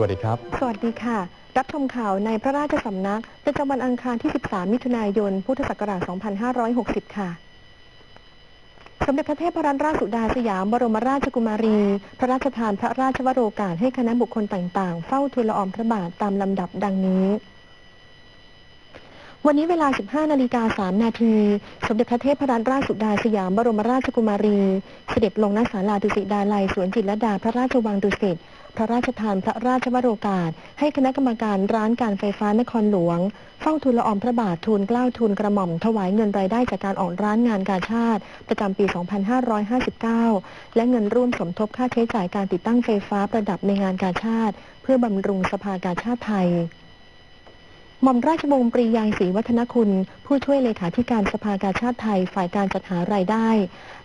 วัสดีครับ สวัสดีค่ะ รับชมข่าวในพระราชสำนักประจำวันอังคารที่ 13 มิถุนายน พุทธศักราช 2560 ค่ะสมเด็จพระเทพรัตนราชสุดาสยามบรมราชกุมารี พระราชทานพระราชวโรกาสให้คณะบุคคลต่างๆ เฝ้าทูลละอองพระบาทตามลำดับดังนี้ วันนี้เวลา 15 นาฬิกา 3 นาที สมเด็จพระเทพรัตนราชสุดาสยามบรมราชกุมารี เสด็จลงณศาลาดุสิตดาลัยสวนจิตรลดาพระราชวังดุสิต พระราชทานพระราชวโรกาส ให้คณะกรรมการร้านการไฟฟ้านครหลวง เฝ้าทูลละอองพระบาททูลเกล้าทูลกระหม่อมถวายเงินรายได้จากการออกร้านงานการชาติ ประจำปี 2559 และเงินร่วมสมทบค่าใช้จ่ายการติดตั้งไฟฟ้าประดับในงานการชาติ เพื่อบำรุงสภากาชาติไทย หม่อมราชวงศ์ปรียางศรีวัฒนคุณ ผู้ช่วยเลขาธิการสภากาชาติไทยฝ่ายการจัดหารายได้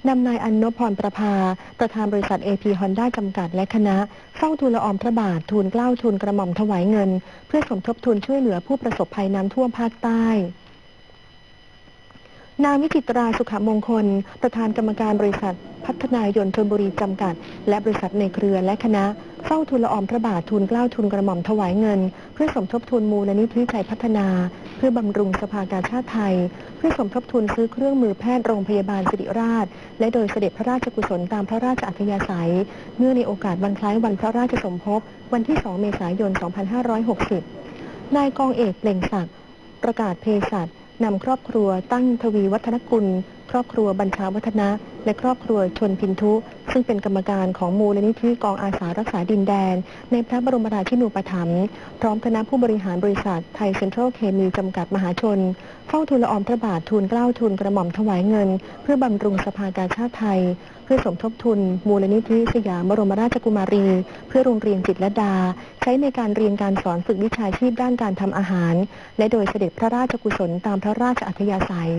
นำนายอันนพพรประภา ประธานบริษัทเอพีฮอนด้าจำกัดและคณะเฝ้าทูลละออมพระบาททูลเกล้าทูลกระหม่อมถวายเงิน เพื่อสมทบทุนช่วยเหลือผู้ประสบภัยน้ำท่วมภาคใต้ นางวิจิตราสุขมงคล ประธานกรรมการบริษัท พัฒนายนต์ธนบุรีจำกัด และบริษัทในเครือและคณะเฝ้าทูลละอองพระบาททูลเกล้าทูลกระหม่อมถวายเงิน เพื่อสมทบทุนมูลนิธิใจพัฒนา เพื่อบำรุงสภากาชาติไทย เพื่อสมทบทุนซื้อเครื่องมือแพทย์โรงพยาบาลสิริราช และโดยเสด็จพระราชกุศลตามพระราชอัธยาศัย เนื่องในโอกาสวันคล้ายวันพระราชสมภพวันที่ 2 เมษายน 2560 นายกองเอกเปล่งศักดิ์ประกาศเภสัช นำครอบครัวตั้งทวีวัฒนกุลครอบครัวบัญชาวัฒนะ และครอบครัวชนพินทุ ซึ่งเป็นกรรมการของมูลนิธิกองอาสารักษาดินแดน ในพระบรมราชินูปถัมภ์พร้อมคณะผู้บริหารบริษัทไทยเซ็นทรัลเคมีจำกัดมหาชน เฝ้าทูลละอองพระบาททูลเกล้าทูลกระหม่อมถวายเงิน เพื่อบำรุงสภากาชาติไทย เพื่อสมทบทุน มูลนิธิสยามบรมราชกุมารี เพื่อโรงเรียนจิตรลดา ใช้ในการเรียนการสอนฝึกวิชาชีพด้านการทำอาหาร และโดยเสด็จพระราชกุศลตามพระราชอัธยาศัย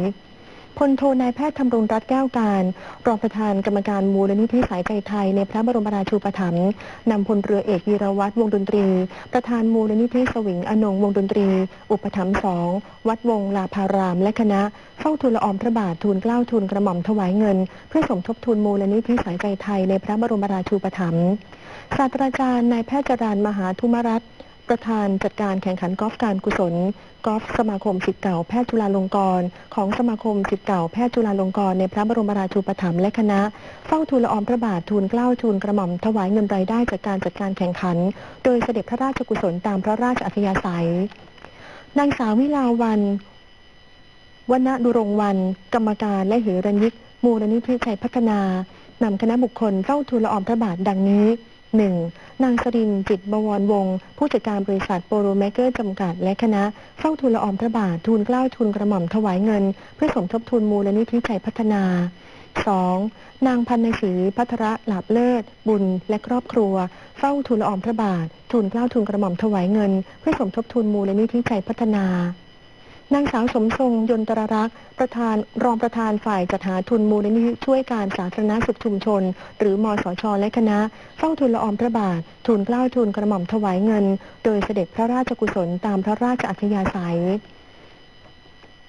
พลโทนายแพทย์ธำรงรัตน์แก้วการ รองประธานกรรมการมูลนิธิสายใจไทย ในพระบรมราชูปถัมภ์นำพลเรือเอกวีรวัตรวงดนตรี ประธานมูลนิธิสวิงอนงวงดนตรี อุปถัมภ์สองวัดวงลาภาราม และคณะเฝ้าทูลละอองพระบาททูลเกล้าทูลกระหม่อมถวายเงิน เพื่อสมทบทุนมูลนิธิสายใจไทยในพระบรมราชูปถัมภ์ศาสตราจารย์นายแพทย์จรานมหาธุมรัตน์ ประธานจัดการแข่งขันกอล์ฟการกุศลกอล์ฟสมาคมศิษย์เก่าแพทย์จุฬาลงกรณ์ของสมาคมศิษย์เก่าแพทย์จุฬาลงกรณ์ในพระบรมราชูปถัมภ์และคณะเฝ้าทูลละอองพระบาททูลเกล้าทูลกระหม่อมถวายเงินรายได้จากการจัดการแข่งขัน โดยเสด็จพระราชกุศลตามพระราชอัธยาศัยนางสาววิลาวันวณดุรงวัน กรรมการและเหรัญยิกมูลนิธิชัยพัฒนานำคณะบุคคลเฝ้าทูลละอองพระบาทดังนี้ 1. นางสรินจิตบวรวงศ์ผู้จัดการบริษัทโปรเมเกอร์จำกัด และคณะเฝ้าทูลละอองพระบาททูลเกล้าทูลกระหม่อมถวายเงิน เพื่อสมทบทุนมูลนิธิชัยพัฒนา 2. นางพันนศรีพัทระหลาบเลิศ บุญ และครอบครัว เฝ้าทูลละอองพระบาททูลเกล้าทูลกระหม่อมถวายเงิน เพื่อสมทบทุนมูลนิธิชัยพัฒนา นางสาวสมทรงยนตรรักษ์ประธานรองประธานฝ่ายจัดหาทุนมูลนิธิช่วยการสาธารณสุขชุมชน หรือมสชและคณะเฝ้าทุนละอองพระบาท ทุนเกล้าทุนกระหม่อมถวายเงิน โดยเสด็จพระราชกุศลตามพระราชอัธยาศัย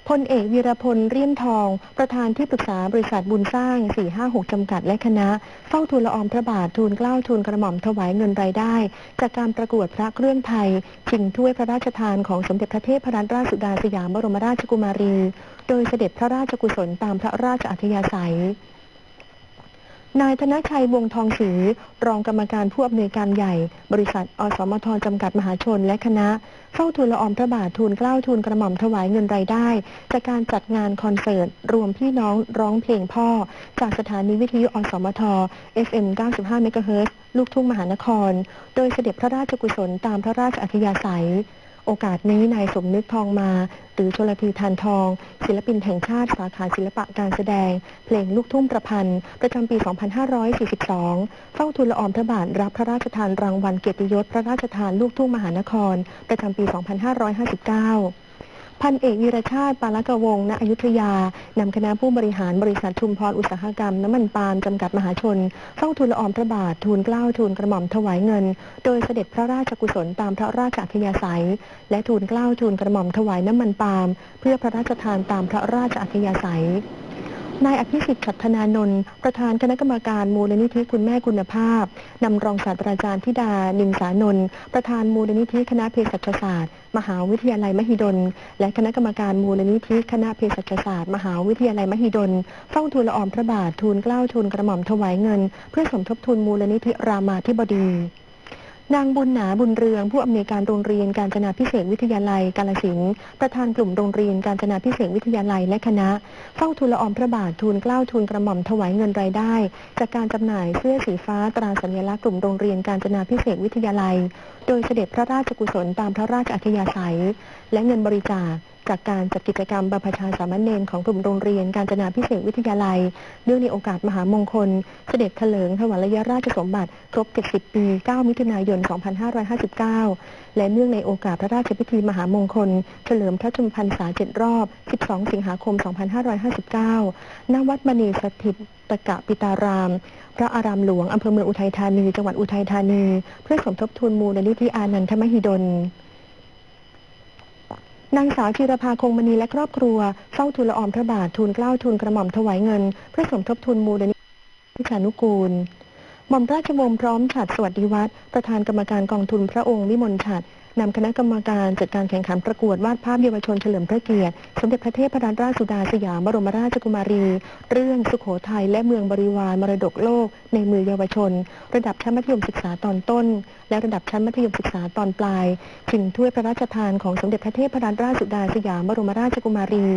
พลเอกวีรพลเรียมทอง ประธานที่ปรึกษาบริษัทบุญสร้าง 456 จำกัดและคณะ เฝ้าทูลละอองพระบาททูลเกล้าทูลกระหม่อมถวายเงินรายได้ จากการประกวดพระเครื่องไทยชิงถ้วยพระราชทานของสมเด็จพระเทพรัตนราชสุดาสยามบรมราชกุมารี โดยเสด็จพระราชกุศลตามพระราชอัธยาศัย นายธนชัยวงทองศรีรองกรรมการผู้อำนวยการใหญ่ บริษัท อสมทจำกัดมหาชนและคณะเฝ้าทูลละอองพระบาททูลเกล้าทูลกระหม่อมถวายเงินรายได้ จากการจัดงานคอนเสิร์ต รวมพี่น้องร้องเพลงพ่อ จากสถานีวิทยุอสมท FM 95เมกะเฮิรตซ์ลูกทุ่งมหานคร โดยเสด็จพระราชกุศลตามพระราชอัธยาศัย โอกาสนี้นายสมนึกทองมา หรือชลพีทานทอง ศิลปินแห่งชาติสาขาศิลปะการแสดง เพลงลูกทุ่งประพันธ์ ประจำปี 2542 เฝ้าทูลละออมพระบาทรับพระราชทานรางวัลเกียรติยศพระราชทานลูกทุ่งมหานคร ประจำปี 2559 พันเอกวีรชาติปาลกวงณอยุธยานำคณะผู้บริหารบริษัทชุมพรอุตสาหกรรมน้ำมันปาล์มจำกัดมหาชนเฝ้าทูลละออมพระบาททูลเกล้าทูลกระหม่อมถวายเงิน โดยเสด็จพระราชกุศลตามพระราชอัธยาศัย และทูลเกล้าทูลกระหม่อมถวายน้ำมันปาล์มเพื่อพระราชทานตามพระราชอัธยาศัย นายอภิสิทธิ์ฉัตนานนท์ประธานคณะกรรมการมูลนิธิคุณแม่คุณภาพ นำรองศาสตราจารย์ธิดา นินสานนท์ประธานมูลนิธิคณะเภสัชศาสตร์ มหาวิทยาลัยมหิดล และคณะกรรมการมูลนิธิคณะเภสัชศาสตร์ มหาวิทยาลัยมหิดลเฝ้าทูลละอองพระบาททูลเกล้าทูลกระหม่อมถวายเงิน เพื่อสมทบทุนมูลนิธิรามาธิบดี นางบุญหนาบุญเรือง ผู้อำนวยการโรงเรียนการจนาพิเศษวิทยาลัย กาลสินธุ์ประธานกลุ่มโรงเรียนการจนาพิเศษวิทยาลัยและคณะ เฝ้าทูลละออมพระบาททูลเกล้าทูลกระหม่อมถวายเงินรายได้ จากการจำหน่ายเสื้อสีฟ้าตราสัญลักษณ์กลุ่มโรงเรียนการจนาพิเศษวิทยาลัย โดยเสด็จพระราชกุศลตามพระราชอัธยาศัย และเงินบริจาค จากการจัดกิจกรรมบรรพชาสามเณรของกลุ่มโรงเรียนการจนาพิเศษวิทยาลัย เนื่องในโอกาสมหามงคล เสด็จเถลิงถวายยราชสมบัติ ครบ 70 ปี 9 มิถุนายน 2559 และเนื่องในโอกาสพระราชพิธีมหามงคล เฉลิมพระชนมพรรษา 7 รอบ 12 สิงหาคม 2559 ณ วัดมณีสถิตตกะปิตาราม พระอารามหลวงอำเภอเมืองอุทัยธานี จังหวัดอุทัยธานี เพื่อสมทบทุนมูลนิธิอานันทมหิดล นางสาวจิรภาคงมณีและครอบครัวเฝ้าทูลละออมพระบาททูลเกล้าทูลกระหม่อมถวายเงินเพื่อสมทบทุนมูลนิธิพิชานุกูลหม่อมราชวงศ์พร้อมฉัดสวัสดิวัฒน์ประธานกรรมการกองทุนพระองค์วิมลฉัด นำคณะกรรมการจัดการแข่งขันประกวดวาดภาพเยาวชนเฉลิมพระเกียรติ สมเด็จพระเทพรัตนราชสุดาสยามบรมราชกุมารี เรื่องสุขโขทัยและเมืองบริวารมรดกโลก ในมือเยาวชน ระดับชั้นมัธยมศึกษาตอนต้น และระดับชั้นมัธยมศึกษาตอนปลายชิงถ้วยพระราชทานของสมเด็จพระเทพรัตนราชสุดาสยามบรมราชกุมารี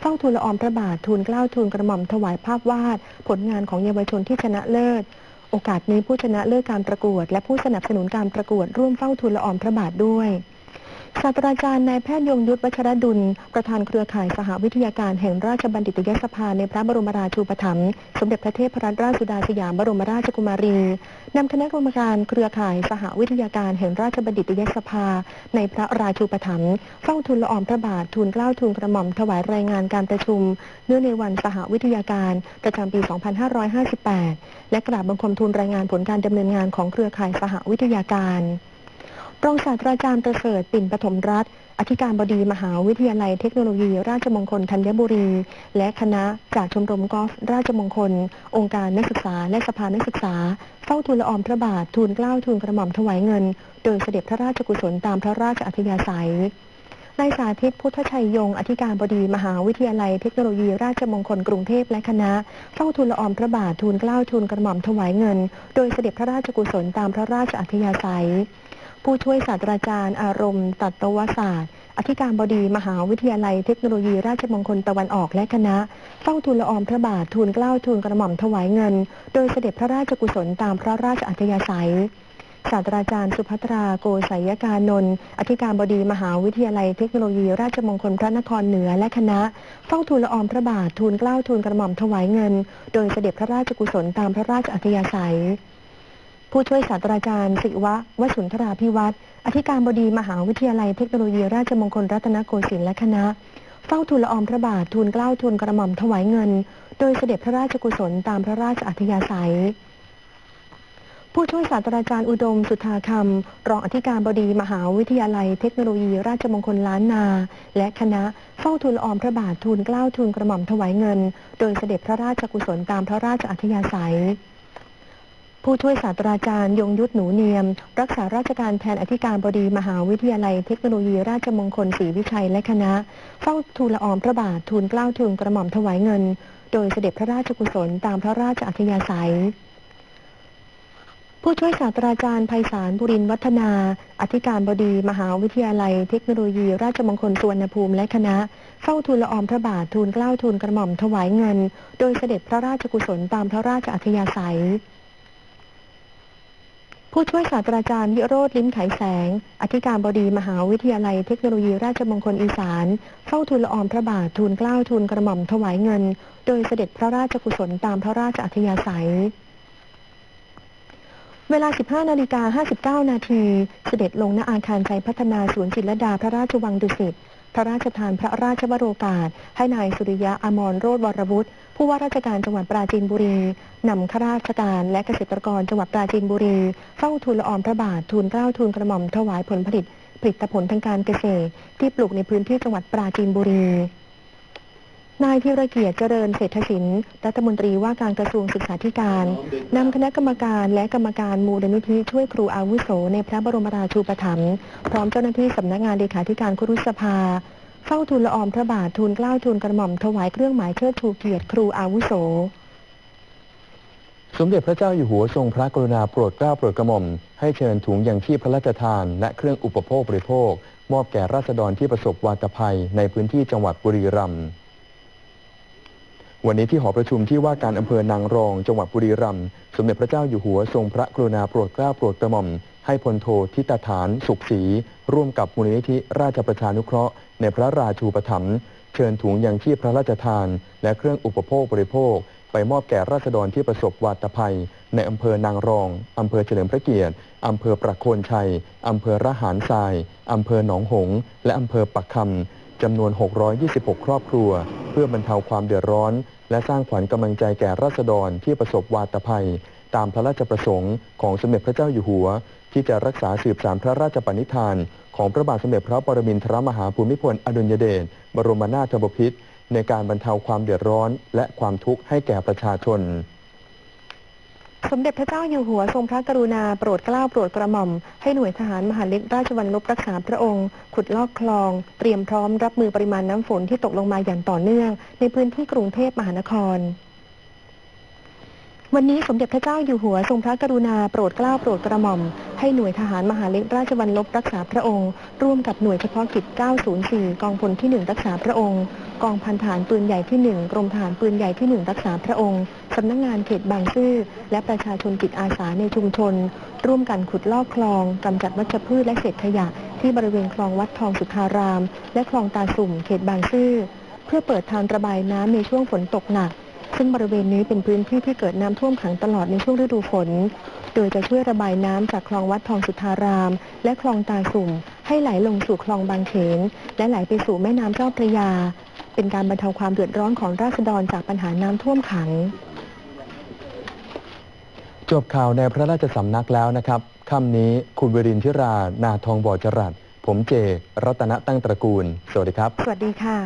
เฝ้าทูลละออมพระบาททูลเกล้าทูลกระหม่อมถวายภาพวาด ผลงานของเยาวชนที่ชนะเลิศ โอกาสนี้ผู้ชนะเลิศการประกวด และผู้สนับสนุนการประกวดร่วมเฝ้าทูลละออมพระบาทด้วย ศาสตราจารย์นายแพทย์ยงยุทธวัชรดุล ประธานเครือข่ายสหวิทยาการแห่งราชบัณฑิตยสภาในพระบรมราชูปถัมภ์สมเด็จพระเทพรัตนราชสุดาสยามบรมราชกุมารีนำคณะกรรมการเครือข่ายสหวิทยาการแห่งราชบัณฑิตยสภา ในพระราชูปถัมภ์เฝ้าทูลละออมพระบาททูลเกล้าทูลกระหม่อมถวายรายงานการประชุม เนื่องในวันสหวิทยาการประจำปี 2558 และกราบบังคมทูลรายงานผลการดำเนินงานของเครือข่ายสหวิทยาการ รองศาสตราจารย์ประเสริฐปิ่นปฐมรัตน์อธิการบดีมหาวิทยาลัยเทคโนโลยี ราชมงคลธัญบุรี และคณะจากชมรมกอล์ฟราชมงคล องค์การนักศึกษาและสภานักศึกษา เฝ้าทูลละออมพระบาททูลเกล้าทูลกระหม่อมถวายเงิน โดยเสด็จพระราชกุศลตามพระราชอัธยาศัยนายสาธิตพุทธชัยยง อธิการบดีมหาวิทยาลัยเทคโนโลยี ราชมงคลกรุงเทพและคณะเฝ้าทูลละออมพระบาททูลเกล้าทูลกระหม่อมถวายเงิน โดยเสด็จพระราชกุศลตามพระราชอัธยาศัย ผู้ช่วยศาสตราจารย์อารมณ์ตัตวศาสตร์ อธิการบดีมหาวิทยาลัยเทคโนโลยีราชมงคลตะวันออกและคณะเฝ้าทูลละออมพระบาททูลเกล้าทูลกระหม่อมถวายเงิน โดยเสด็จพระราชกุศลตามพระราชอัธยาศัยศาสตราจารย์สุภัตราโกศยการนนท์อธิการบดีมหาวิทยาลัยเทคโนโลยีราชมงคลพระนครเหนือและคณะเฝ้าทูลละออมพระบาททูลเกล้าทูลกระหม่อมถวายเงิน โดยเสด็จพระราชกุศลตามพระราชอัธยาศัย ผู้ช่วยศาสตราจารย์ ศิวะวสุนทราพิวัตรอธิการบดีมหาวิทยาลัยเทคโนโลยีราชมงคลรัตนโกสินทร์และคณะ เฝ้าทูลละออมพระบาททูลเกล้าทูลกระหม่อมถวายเงิน โดยเสด็จพระราชกุศลตามพระราชอัธยาศัย ผู้ช่วยศาสตราจารย์อุดม สุธาคำรองอธิการบดีมหาวิทยาลัยเทคโนโลยีราชมงคลล้านนา และคณะเฝ้าทูลละออมพระบาททูลเกล้าทูลกระหม่อมถวายเงิน โดยเสด็จพระราชกุศลตามพระราชอัธยาศัย ผู้ช่วยศาสตราจารย์ ยงยุทธหนูเนียม รักษาราชการแทนอธิการบดีมหาวิทยาลัยเทคโนโลยีราชมงคลศรีวิชัยและคณะ เฝ้าทูลละออมพระบาททูลเกล้าทูลกระหม่อมถวายเงิน โดยเสด็จพระราชกุศลตามพระราชอัธยาศัย ผู้ช่วยศาสตราจารย์ไพศาลบุรินวัฒนา อธิการบดีมหาวิทยาลัยเทคโนโลยีราชมงคลสุวรรณภูมิและคณะเฝ้าทูลละออมพระบาททูลเกล้าทูลกระหม่อมถวายเงิน โดยเสด็จพระราชกุศลตามพระราชอัธยาศัย ผู้ช่วยศาสตราจารย์วิโรธลิ้มไขแสง อธิการบดีมหาวิทยาลัยเทคโนโลยีราชมงคลอีสาน เฝ้าทูลละออมพระบาททูลเกล้าทูลกระหม่อมถวายเงิน โดยเสด็จพระราชกุศลตามพระราชอัธยาศัย เวลา 15 นาฬิกา 59 นาที เสด็จลงณอาคารใจพัฒนาศูนย์จิตรดาพระราชวังดุสิต ระราชทานพระราชวโรกาส ให้นายสุริยะอมรโรธวรวุฒิผู้ว่าราชการจังหวัดปราจีนบุรีนำข้าราชการและเกษตรกรจังหวัดปราจีนบุรีเฝ้าทูลละออมพระบาททูลเกล้าทูลกระหม่อมถวายผลผลิต ผลิตผลทางการเกษตร ที่ปลูกในพื้นที่จังหวัดปราจีนบุรี นายธีรเกียรติเจริญเศรษฐศิลป์รัฐมนตรีว่าการกระทรวงศึกษาธิการนำคณะกรรมการและกรรมการมูลนิธิช่วยครูอาวุโส ในพระบรมราชูปถัมภ์พร้อมเจ้าหน้าที่สำนักงานเลขาธิการครุสภาเฝ้าทูลละอองพระบาททูลเกล้าทูลกระหม่อมถวายเครื่องหมายเชิดชูเกียรติครูอาวุโส สมเด็จพระเจ้าอยู่หัวทรงพระกรุณาโปรดเกล้าโปรดกระหม่อมให้เชิญถุงยังชีพพระราชทาน และเครื่องอุปโภคบริโภค มอบแก่ราษฎรที่ประสบวาตภัยในพื้นที่จังหวัดบุรีรัมย์ วันนี้ที่หอประชุมที่ว่าการอำเภอนางรอง จังหวัดบุรีรัมย์สมเด็จพระเจ้าอยู่หัวทรงพระกรุณาโปรดเกล้าโปรดกระหม่อม ให้พลโททิตฐานสุขศรีร่วมกับมูลนิธิราชประชานุเคราะห์ ในพระราชูปถัมภ์เชิญถุงยังชีพพระราชทาน และเครื่องอุปโภคบริโภค ไปมอบแก่ราษฎรที่ประสบวาตภัย ในอำเภอนางรองอำเภอเฉลิมพระเกียรติอำเภอประโคนชัยอำเภอระหารทรายอำเภอหนองหงส์และอำเภอปักคำ จำนวน 626 ครอบครัว เพื่อบรรเทาความเดือดร้อน และสร้างขวัญกำลังใจแก่ราษฎรที่ประสบวาตภัย ตามพระราชประสงค์ของสมเด็จพระเจ้าอยู่หัว ที่จะรักษาสืบสานพระราชปณิธาน ของพระบาทสมเด็จพระปรมินทรมหาภูมิพลอดุลยเดชบรมนาถบพิตรในการบรรเทาความเดือดร้อน และความทุกข์ให้แก่ประชาชน สมเด็จพระเจ้าอยู่หัวทรงพระกรุณาโปรดเกล้าโปรดกระหม่อม ให้หน่วยทหารมหาเล็กราชวัลลบรักษาพระองค์ ขุดลอกคลอง เตรียมพร้อมรับมือปริมาณน้ำฝนที่ตกลงมาอย่างต่อเนื่อง ในพื้นที่กรุงเทพมหานคร วันนี้สมเด็จพระเจ้าอยู่หัวทรงพระกรุณาโปรดเกล้าโปรดกระหม่อม ให้หน่วยทหารมหาเล็กราชวัลลบรักษาพระองค์ ร่วมกับหน่วยเฉพาะกิจ 904 กองพลที่ 1 รักษาพระองค์ กองพันฐานปืนใหญ่ที่ 1 กรมทหารปืนใหญ่ที่ 1 รักษาพระองค์ สำนักงานเขตบางซื่อและประชาชนจิตอาสาในชุมชน ร่วมกันขุดลอกคลองกำจัดวัชพืชและเศษขยะ ที่บริเวณคลองวัดทองสุทาราม และคลองตาสุ่มเขตบางซื่อเพื่อเปิดทางระบายน้ำในช่วงฝนตกหนัก ซึ่งบริเวณนี้เป็นพื้นที่ที่เกิดน้ำท่วมขังตลอดในช่วงฤดูฝน โดยจะช่วยระบายน้ำจากคลองวัดทองสุทธาราม และคลองตาสุ่ม ให้ไหลลงสู่คลองบางเขน และไหลไปสู่แม่น้ำเจ้าพระยาเป็นการบรรเทาความเดือดร้อนของราษฎรจากปัญหาน้ำท่วมขัง จบข่าวในพระราชสำนักแล้วนะครับค่ำนี้คุณวรินทิรา นาทองบ่อจรัสผมเจ รัตนตั้งตระกูล สวัสดีครับ สวัสดีค่ะ